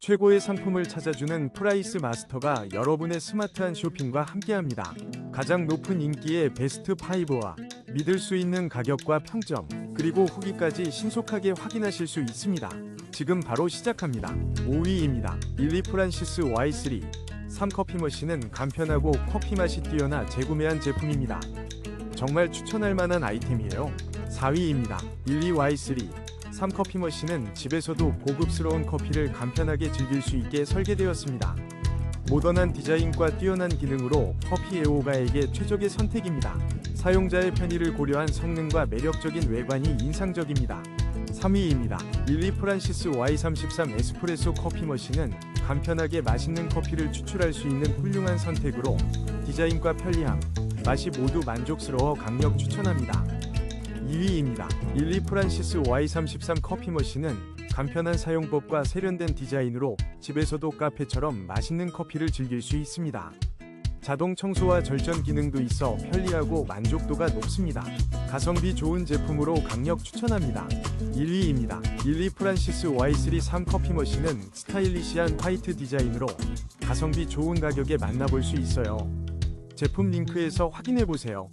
최고의 상품을 찾아주는 프라이스 마스터가 여러분의 스마트한 쇼핑과 함께합니다. 가장 높은 인기의 베스트 5와 믿을 수 있는 가격과 평점, 그리고 후기까지 신속하게 확인하실 수 있습니다. 지금 바로 시작합니다. 5위입니다. 일리 프란시스 Y3 3커피 머신은 간편하고 커피 맛이 뛰어나 재구매한 제품입니다. 정말 추천할 만한 아이템이에요. 4위입니다. 일리 Y3 3커피 머신은 집에서도 고급스러운 커피를 간편하게 즐길 수 있게 설계되었습니다. 모던한 디자인과 뛰어난 기능으로 커피 애호가에게 최적의 선택입니다. 사용자의 편의를 고려한 성능과 매력적인 외관이 인상적입니다. 3위입니다. 릴리 프란시스 Y33 에스프레소 커피 머신은 간편하게 맛있는 커피를 추출할 수 있는 훌륭한 선택으로 디자인과 편리함, 맛이 모두 만족스러워 강력 추천합니다. 2위입니다. 릴리 프란시스 Y33 커피 머신은 간편한 사용법과 세련된 디자인으로 집에서도 카페처럼 맛있는 커피를 즐길 수 있습니다. 자동 청소와 절전 기능도 있어 편리하고 만족도가 높습니다. 가성비 좋은 제품으로 강력 추천합니다. 1위입니다. 릴리 프란시스 Y3 3 커피 머신은 스타일리시한 화이트 디자인으로 가성비 좋은 가격에 만나볼 수 있어요. 제품 링크에서 확인해 보세요.